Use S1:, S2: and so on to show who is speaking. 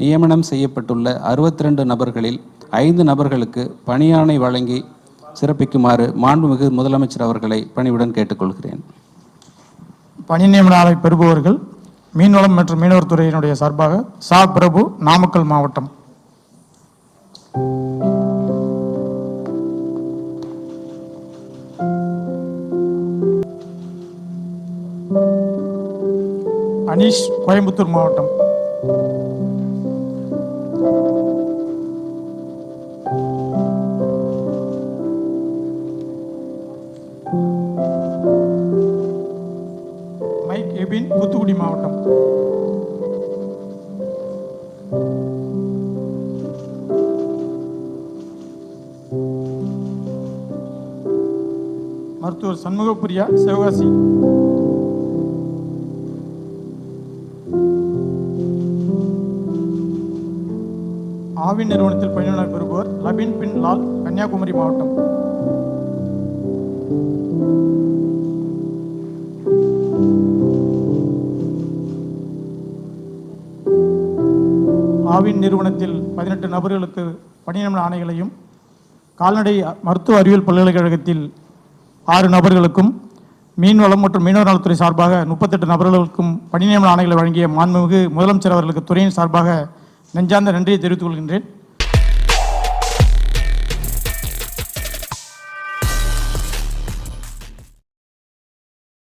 S1: நியமனம் செய்யப்பட்டுள்ள அறுபத்தி ரெண்டு நபர்களில் ஐந்து நபர்களுக்கு பணியாணை வழங்கி சிறப்பிக்குமாறு மாண்புமிகு முதலமைச்சர் அவர்களை பணிவுடன் கேட்டுக்கொள்கிறேன்.
S2: பணி நியமன ஆலை பெறுபவர்கள் மீன்வளம் மற்றும் மீனவர் துறையினுடைய சார்பாக சா. பிரபு நாமக்கல் மாவட்டம். அனீஷ் கோயம்புத்தூர் மாவட்டம். எபின் தூத்துக்குடி மாவட்டம். மருத்துவர் சண்முகப்பிரியா சிவகாசி. ஆவின் நிறுவனத்தில் பணியாளர் பெறுபவர் லபின் பின் லால் கன்னியாகுமரி மாவட்டம். ஆவின் நிறுவனத்தில் பதினெட்டு நபர்களுக்கு பணி ஆணைகளையும் கால்நடை மருத்துவ அறிவியல் பல்கலைக்கழகத்தில் ஆறு நபர்களுக்கும் மீன்வளம் மற்றும் மீனவர் நலத்துறை சார்பாக முப்பத்தெட்டு நபர்களுக்கும் பணிநியமன ஆணைகளை வழங்கிய மாண்புமிகு முதலமைச்சர் அவர்களுக்கு துறையின் சார்பாக நெஞ்சார்ந்த நன்றியை தெரிவித்துக் கொள்கின்றேன்.